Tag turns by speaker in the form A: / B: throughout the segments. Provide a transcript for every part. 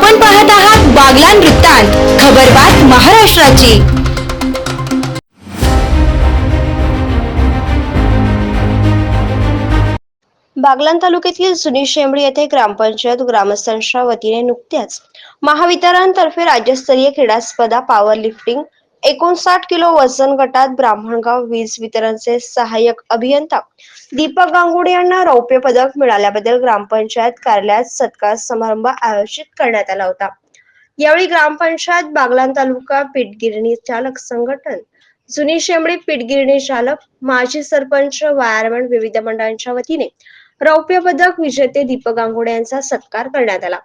A: आपण पाहत आहात बागलान वृत्तांत खबरबात महाराष्ट्राची.
B: बागलान तालुक्यातील जुनी शेंबडी येथे ग्रामपंचायत ग्रामस्थांच्या वतीने नुकत्याच महावितरणतर्फे राज्यस्तरीय क्रीडा स्पर्धा पॉवर लिफ्टिंग एकोणसाठ किलो वजन गटात ब्राह्मणगाव वीज वितरणचे सहाय्यक अभियंता दीपक गांगुडे यांना रौप्य पदक मिळाल्याबद्दल ग्रामपंचायत कार्यालयात सत्कार समारंभ आयोजित करण्यात आला होता. यावेळी ग्रामपंचायत बागलान तालुका पीठगिरणी चालक संघटन जुनी शेंबडी पीठगिरणी चालक माजी सरपंच वायरमन विविध मंडळांच्या वतीने रौप्य पदक विजेते दीपक गांगुडे यांचा सत्कार करण्यात आला.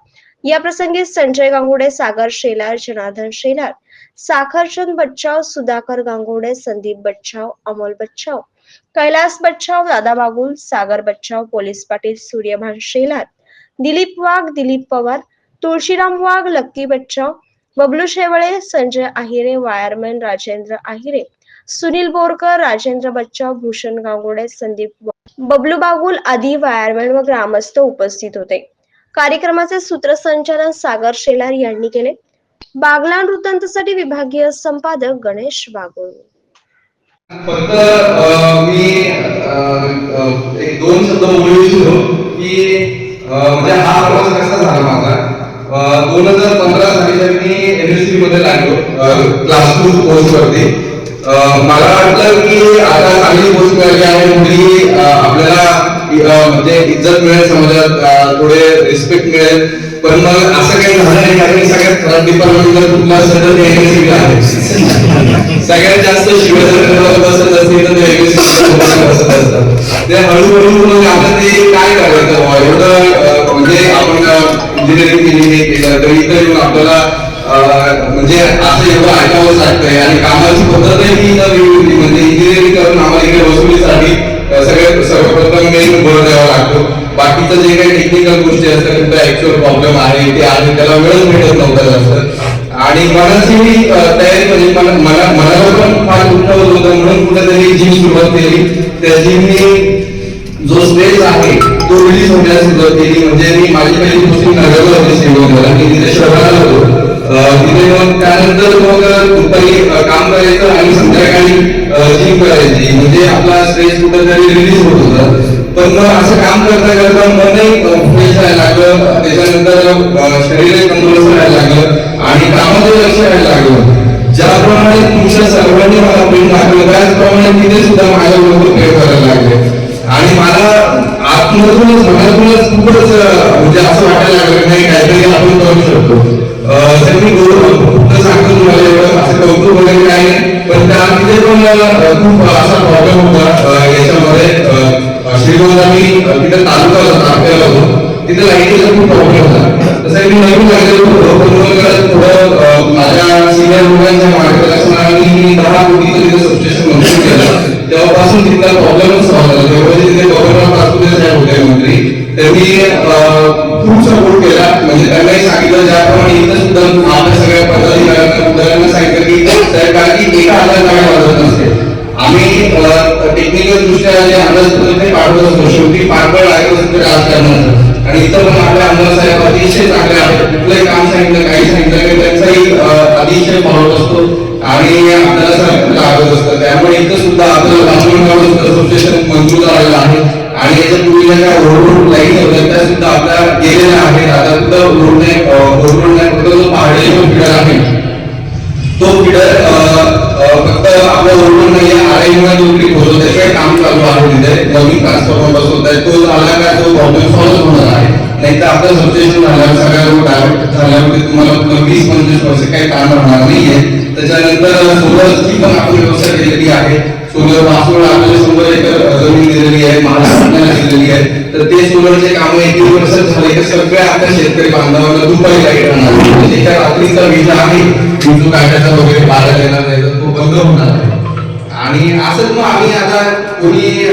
B: या प्रसंगी संजय गांगुडे सागर शेलार जनार्दन शेलार साखरचंद बच्चाव सुधाकर गांगुडे संदीप बच्चाव अमोल बच्चाव कैलास बच्चाव दादा बागुल सागर बच्चाव पोलीस पाटील सूर्यभान शेलार दिलीप वाघ दिलीप पवार तुळशीराम वाघ लक्की बच्चाव बबलू शेवळे संजय आहिरे वायरमॅन राजेंद्र आहिरे सुनील बोरकर राजेंद्र बच्चाव भूषण गांगुडे संदीप बबलू बागुल आदी वायरमॅन व ग्रामस्थ उपस्थित होते. कार्यक्रमाचे सूत्रसंचालन सागर शेलार यांनी केले. बागलाण वृत्तांतसाठी विभागीय संपादक गणेश बागुल.
C: फक्त मी एक दोन शब्द बोलू इच्छितो की म्हणजे हा प्रवास कसा झाला माझा? दोन हजार पंधरा साली तर मी एमएससी मध्ये लागलो क्लास टू पोस्ट वरती मला वाटलं की आता चांगली पोस्ट मिळाली आहे आपल्याला म्हणजे इज्जत मिळेल समाजात थोडे रिस्पेक्ट मिळेल. पण मग असं काही झालं नाही कारण की सगळ्यात खराब डिपार्टमेंट जर कुठला असेल तर ते एमएससी आहे सगळ्यात जास्त शिवसेनेला बसत असते तर ते वेगळीच बसत असतात ते हळूहळू मग आपण ते काय करायचं? एवढं म्हणजे आपण इंजिनिअरिंग केली हे केलं तर इथं येऊन आपल्याला म्हणजे असं एवढं ऐकावं लागतंय. आणि कामाची पद्धतही ही नवी म्हणजे इंजिनिअरिंग करून आम्हाला इकडे वसुलीसाठी अं, सर्वप्रथम मेन भर द्यावा लागतो. बाकीचं जे काही टेक्निकल गोष्टी असतात तुमचा ऍक्च्युअल प्रॉब्लेम आहे ते आहे त्याला वेळच भेटत नव्हता जास्त. आणि मनाची तयारी म्हणजे मला मनाला पण फार उठवत होतं म्हणून कुठेतरी जिम सुरुवात केली. त्या जिमनी जो स्ट्रेस आहे तो रिलीज होण्यास सुरुवात केली. म्हणजे मी माझी पहिली पोस्टिंग नगरला होती श्रीगोंद्याला मी तिथे शहराला होतो. तिथे मग त्यानंतर मग दुपारी काम करायचं आणि संध्याकाळी जिम करायची. म्हणजे आपला स्ट्रेस कुठेतरी रिलीज होत होता. पण मग असं काम करता करता मनही फ्रेश राहायला लागलं. त्याच्यानंतर शरीर शरीरही तंदुरुस्त राहायला लागलं आणि कामामध्ये लक्ष राहायला लागलं. ज्याप्रमाणे तुमच्या सर्वांनी मला प्रेम लागलं त्याचप्रमाणे तिथे सुद्धा माझ्या बरोबर प्रेम करायला लागले. आणि मला आतमधूनच मनातूनच खूपच म्हणजे असं वाटायला लागलं नाही काहीतरी आपण करू शकतो. अ, मी गौरव तर सांगतो तुम्हाला एवढं असं कौतुक वगैरे काही नाही. पण त्या तिथे पण खूप असा प्रॉब्लेम होता. याच्यामध्ये अ, श्रीगोंदा मी तिथे तालुका आपल्याला होतो तिथे लाईटीचा खूप प्रॉब्लेम होता. तसं मी नवीन लागलेलो होतो. पण थोडं माझ्या सिनियर मुलांच्या मार्गदर्शनाने मी दहा कोटीचं तिथे सबस्टेशन मंजूर केलं. तेव्हापासून तिथला प्रॉब्लेमच सॉल्व्ह झाला. तेव्हा तिथे गव्हर्नरपासून साहेब होते मंत्री त्यांनी खूप सपोर्ट केला. म्हणजे त्यांनाही सांगितलं ज्याप्रमाणे इथं सुद्धा आपल्या सगळ्या पदाधिकाऱ्यांना सांगितलं की सरकार की एका हजार गाडी वाजवत नसते. आम्ही टेक्निकल दृष्ट्या जे अंदाजपत्रक पाठवत असतो. शेवटी पाठबळ लागत असतो. आणि इथं पण आपल्या अंदाज साहेब अतिशय चांगले आहेत. कुठलंही काम सांगितलं काही सांगितलं की त्यांचाही अतिशय फॉलोअप असतो. आणि आपल्याला सांगितलं लागत असतं त्यामुळे इथं सुद्धा आपलं बांधून असोसिएशन मंजूर झालेलं आहे. आणि याच्या पूर्वीच्या ज्या रोड लाईन त्या सुद्धा आपल्या गेलेल्या आहेत आता सुद्धा रोड नाही रोड नाही फक्त जो पहाडी जो फिडर आहे तो फिडर फक्त आपल्या ओरडून नाही आराईमुळे जो ट्रिप होतो त्याचे काम चालू आहे तिथे नवीन ट्रान्सफॉर्मर बसवत आहे तो झाला का तो प्रॉब्लेम सॉल्व्ह होणार आहे नाही तर आपलं सबस्टेशन झाल्यावर सगळ्या डायरेक्ट झाल्यावर तुम्हाला वीस पंचवीस वर्ष काही काम राहणार नाहीये त्याच्यानंतर सोलरची पण आपण व्यवस्था केलेली आहे सोलर वासून आपल्याला जमीन दिलेली आहे महाराष्ट्राला दिलेली आहे. तर ते सोलरचे काम एक वर्ष झाले सगळ्या आपल्या शेतकरी बांधवांना दुपारी लाइट राहणार म्हणजे रात्रीचा वीज आहे विजू वगैरे बारा येणार नाही तर तो बंद होणार आणि असंच मग आम्ही आता कोणी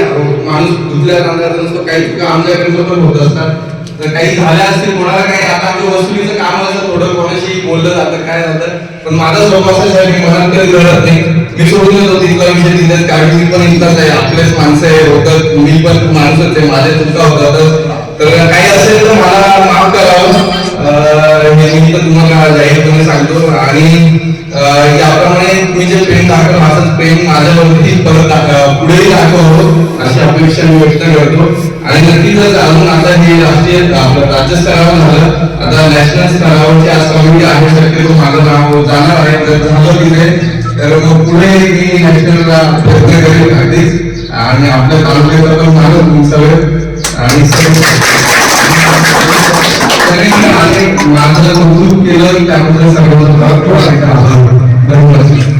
C: माणूस दुसऱ्या रांगात नसतो काही आमच्याकडे पण होत असतात. तर काही झाल्या असतील कोणाला काही आता आमच्या वसुलीचं काम असं थोडं कोणाशी बोललं जातं काय जातं पण माझा स्वभाव असा आहे की मनात कधी घडत नाही. मी सोडून येतो तिथला विषय तिथेच कारण मी पण इथलाच आहे आपलेच माणसं आहे होतं मी पण माणसंच आहे माझ्या तुमचा होतात. तर काही असेल तर मला माफ करावं हे मी इथं तुम्हाला जाहीरपणे सांगतो. आणि याप्रमाणे तुम्ही जे प्रेम दाखवलं माझं प्रेम माझ्यावरती परत पुढेही दाखवावं अशी अपेक्षा मी व्यक्त करतो. आणि नक्कीच अजून आता हे राष्ट्रीय राज्य स्तरावर झालं आता नॅशनल स्तरावरची आज कमिटी आहे शक्यतो माझं नाव जाणार आहे तर झालं तिथे. तर मग पुढे मी नॅशनलला प्रयत्न करेल अगदीच. आणि आपल्या तालुक्याचं पण झालं सगळं. आणि आणि माझं कौतुक केलं त्याबद्दल सर्वांचा धन्यवाद.